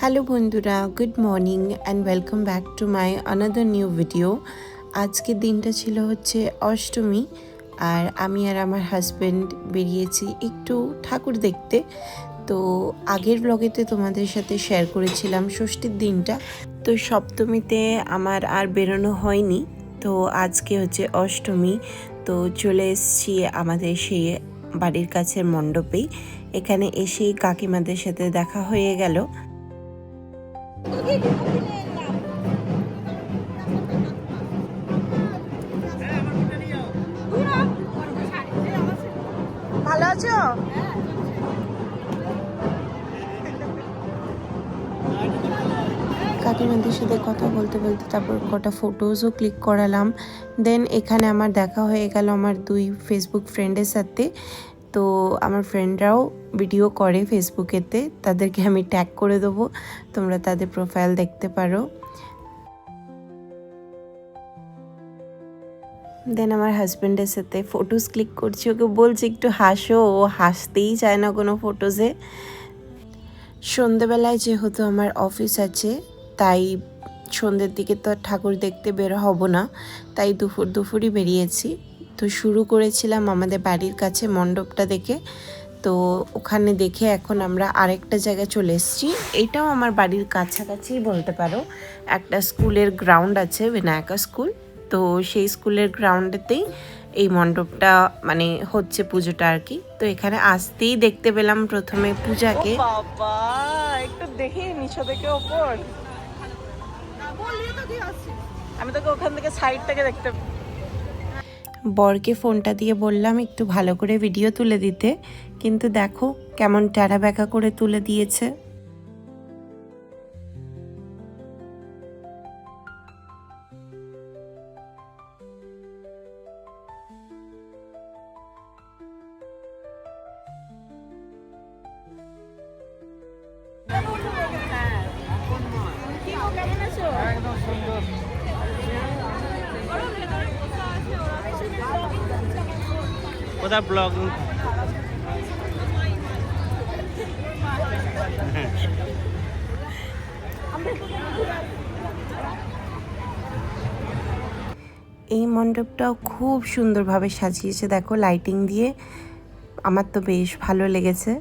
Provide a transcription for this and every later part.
Hello বন্ধুরা good morning and welcome back to my another new video আজকের দিনটা ছিল হচ্ছে অষ্টমী আর আমি আর আমার হাজব্যান্ড বেরিয়েছি একটু ঠাকুর দেখতে। তো আগের ব্লগেতে তোমাদের সাথে শেয়ার করেছিলাম ষষ্ঠীর দিনটা। তো সপ্তমীতে আমার আর বেরোনো হয়নি। তো আজকে হচ্ছে অষ্টমী। তো চলে এসেছি আমাদের সেই বাড়ির কাছের মণ্ডপেই। এখানে এসেই কাকিমাদের সাথে দেখা হয়ে গেল। কাকিমাদের সাথে কথা বলতে বলতে তারপর কটা ফটোজও ক্লিক করালাম। দেন এখানে আমার দেখা হয়ে গেল আমার দুই ফেসবুক ফ্রেন্ডের সাথে। তো আমার ফ্রেন্ডরাও ভিডিও করে ফেসবুকেতে তাদেরকে আমি ট্যাগ করে দেবো। তোমরা তাদের প্রোফাইল দেখতে পারো। দেন আমার হাজব্যান্ডের সাথে ফটোজ ক্লিক করছি। ওকে বলছি একটু হাসো। ও হাসতেই চায় না কোনো ফটোজে সন্ধেবেলায় যেহেতু আমার অফিস আছে তাই সন্ধ্যের দিকে তো ঠাকুর দেখতে বের হব না। তাই দুপুর, দুপুরই বেরিয়েছি। তো শুরু করেছিলাম আমাদের বাড়ির কাছে মণ্ডপটা দেখে। তো ওখানে দেখে এখন আমরা আরেকটা জায়গায় চলে এসেছি। এটাও আমার বাড়ির কাছাকাছিই বলতে পারো। একটা স্কুলের গ্রাউন্ড আছে, বিনায়কা স্কুল। তো সেই স্কুলের গ্রাউন্ডেতেই এই মণ্ডপটা মানে হচ্ছে পুজোটা আর কি। তো এখানে আসতেই দেখতে পেলাম প্রথমে পূজাকে। বাবা, একটু দেখি নিচে থেকে ওপর। আমি তোকে ওখান থেকে সাইড থেকে দেখতে বরকে ফোনটা দিয়ে বললাম একটু ভালো করে ভিডিও তুলে দিতে। কিন্তু দেখো কেমন ট্যাড়া ব্যাকা করে তুলে দিয়েছে। কোথায় ব্লগ? এই মণ্ডপটাও খুব সুন্দরভাবে সাজিয়েছে, দেখো লাইটিং দিয়ে। আমার তো বেশ ভালো লেগেছে।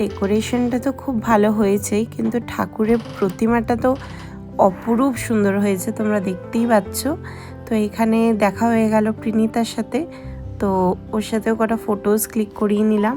ডেকোরেশনটা তো খুব ভালো হয়েছেই, কিন্তু ঠাকুরের প্রতিমাটা তো অপরূপ সুন্দর হয়েছে, তোমরা দেখতেই পাচ্ছ। তো এখানে দেখা হয়ে গেল প্রিনিতার সাথে, তো ওর সাথেও কটা ফটোজ ক্লিক করিয়ে নিলাম।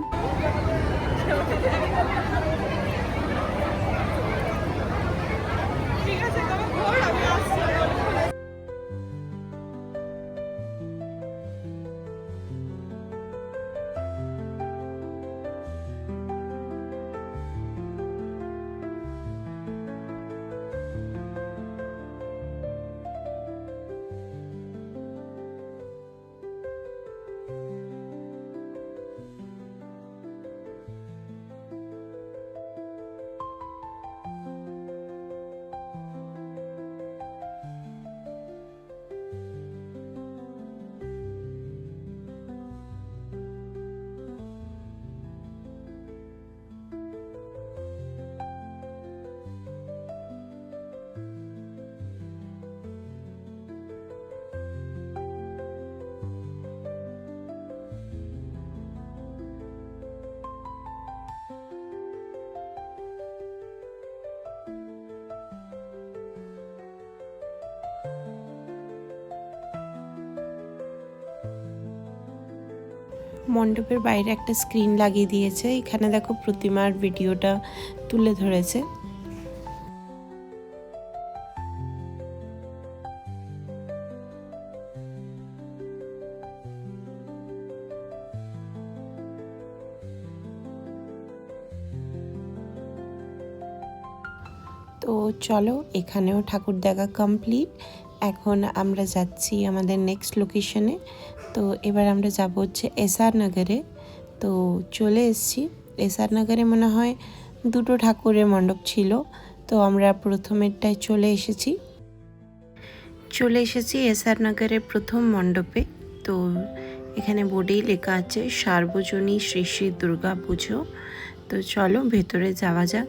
মণ্ডপের বাইরে একটা স্ক্রিন লাগিয়ে দিয়েছে। এখানে দেখো প্রতিমার ভিডিওটা তুলে ধরেছে। তো চলো, এখানেও ঠাকুর দেখা কমপ্লিট এখন আমরা যাচ্ছি আমাদের নেক্সট লোকেশনে তো এবার আমরা যাব হচ্ছে এসআর নগরে। তো চলে এসেছি। এসআর নগরে মনে হয় দুটো ঠাকুরের মণ্ডপ ছিল। তো আমরা প্রথমেরটায় চলে এসেছি। চলে এসেছি এসআর নগরের প্রথম মণ্ডপে। তো এখানে বোর্ডেই লেখা আছে সার্বজনী শ্রী শ্রী দুর্গা পুজো। তো চলো ভেতরে যাওয়া যাক।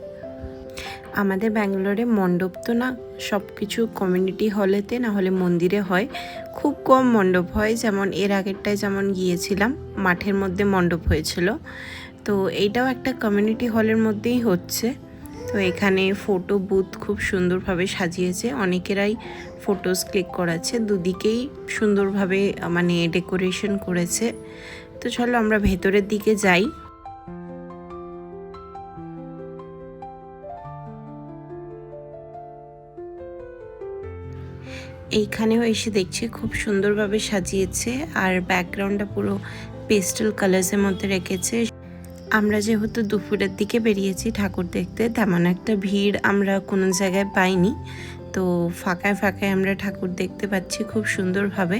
আমাদের ব্যাঙ্গালোরে মণ্ডপ তো না সব কিছু কমিউনিটি হলেতে না হলে মন্দিরে হয়। খুব কম মণ্ডপ হয়, যেমন এর আগেরটায় যেমন গিয়েছিলাম, মাঠের মধ্যে মণ্ডপ হয়েছিল। তো এইটাও একটা কমিউনিটি হলের মধ্যেই হচ্ছে। তো এখানে ফটো বুথ খুব সুন্দরভাবে সাজিয়েছে। অনেকেরাই ফটোস ক্লিক করাচ্ছে, দুদিকেই সুন্দরভাবে মানে ডেকোরেশন করেছে। তো চলো আমরা ভেতরের দিকে যাই। এইখানেও এসে দেখছি খুব সুন্দরভাবে সাজিয়েছে আর ব্যাকগ্রাউন্ডটা পুরো পেস্টেল কালার্সের মধ্যে রেখেছে। আমরা যেহেতু দুপুরের দিকে বেরিয়েছি ঠাকুর দেখতে, তেমন একটা ভিড় আমরা কোনো জায়গায় পাইনি। তো ফাঁকায় ফাঁকায় আমরা ঠাকুর দেখতে পাচ্ছি খুব সুন্দরভাবে।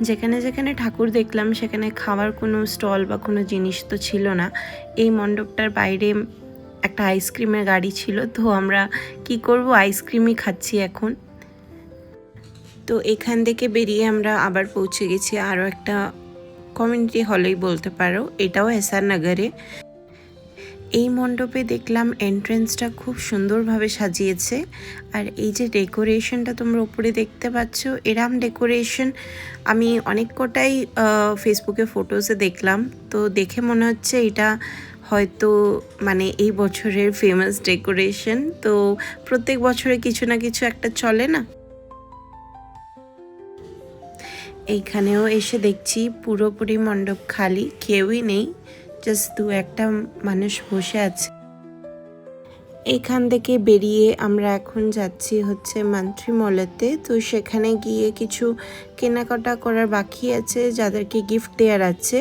যেখানে যেখানে ঠাকুর দেখলাম, সেখানে খাওয়ার কোনো স্টল বা কোনো জিনিস তো ছিল না। এই মণ্ডপটার বাইরে একটা আইসক্রিমের গাড়ি ছিল। তো আমরা কি করব? আইসক্রিমই খাচ্ছি এখন। তো এখান থেকে বেরিয়ে আমরা আবার পৌঁছে গেছি। আরও একটা কমিউনিটি হলেই বলতে পারো। এটাও এসআর নগরে। এই মণ্ডপে দেখলাম এন্ট্রেন্সটা খুব সুন্দরভাবে সাজিয়েছে। আর এই যে ডেকোরেশনটা তোমরা উপরে দেখতে পাচ্ছ, এরম ডেকোরেশন আমি অনেক কটাই ফেসবুকে ফটোসে দেখলাম। তো দেখে মনে হচ্ছে এটা হয়তো মানে এই বছরের ফেমাস ডেকোরেশন তো প্রত্যেক বছরে কিছু না কিছু একটা চলে না? এইখানেও এসে দেখছি পুরোপুরি মণ্ডপ খালি, কেউই নেই। জাস্ট দু একটা মানুষ বসে আছে। এখান থেকে বেরিয়ে আমরা এখন যাচ্ছি হচ্ছে মান্ত্রী মলেতে তো সেখানে গিয়ে কিছু কেনাকাটা করার বাকি আছে, যাদেরকে গিফট দেওয়ার আছে।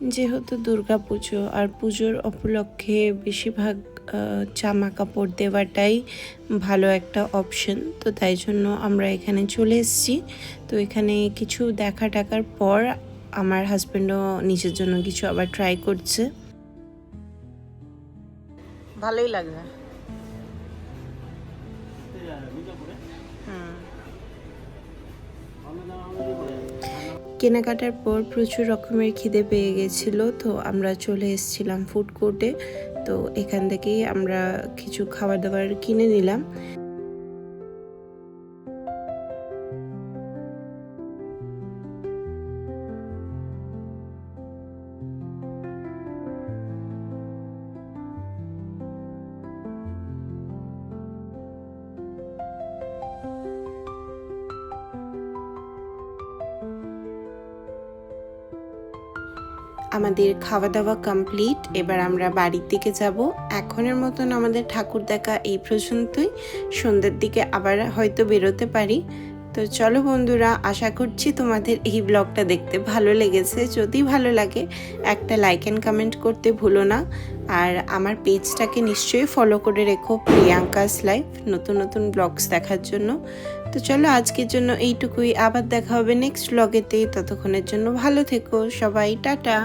যেহেতু দুর্গা পুজো আর পুজোর উপলক্ষে বেশিরভাগ জামা কাপড় দেওয়াটাই ভালো একটা অপশন তো তাই জন্য আমরা এখানে চলে এসেছি। তো এখানে কিছু দেখা টাকার পর আমার হাজব্যান্ডও নিজের জন্য কিছু আবার ট্রাই করছে। ভালোই লাগবে। কেনাকাটার পর প্রচুর রকমের খিদে পেয়ে গেছিল, তো আমরা চলে এসেছিলাম ফুড কোর্টে তো এখান থেকেই আমরা কিছু খাবার দাবার কিনে নিলাম। আমাদের খাওয়া দাওয়া কমপ্লিট এবার আমরা বাড়ির দিকে যাব। এখনের মতন আমাদের ঠাকুর দেখা এই পর্যন্তই। সন্ধ্যের দিকে আবার হয়তো বেরোতে পারি। তো চলো বন্ধুরা, আশা করছি তোমাদের এই ব্লগটা দেখতে ভালো লেগেছে। যদি ভালো লাগে, একটা লাইক অ্যান্ড কমেন্ট করতে ভুলো না। আর আমার পেজটাকে নিশ্চয়ই ফলো করে রেখো, প্রিয়াঙ্কাস লাইফ নতুন নতুন ব্লগস দেখার জন্য। তো চলো আজকের জন্য এইটুকুই। আবার দেখা হবে নেক্সট ব্লগেতে ততক্ষণের জন্য ভালো থেকো। সবাই টাটা।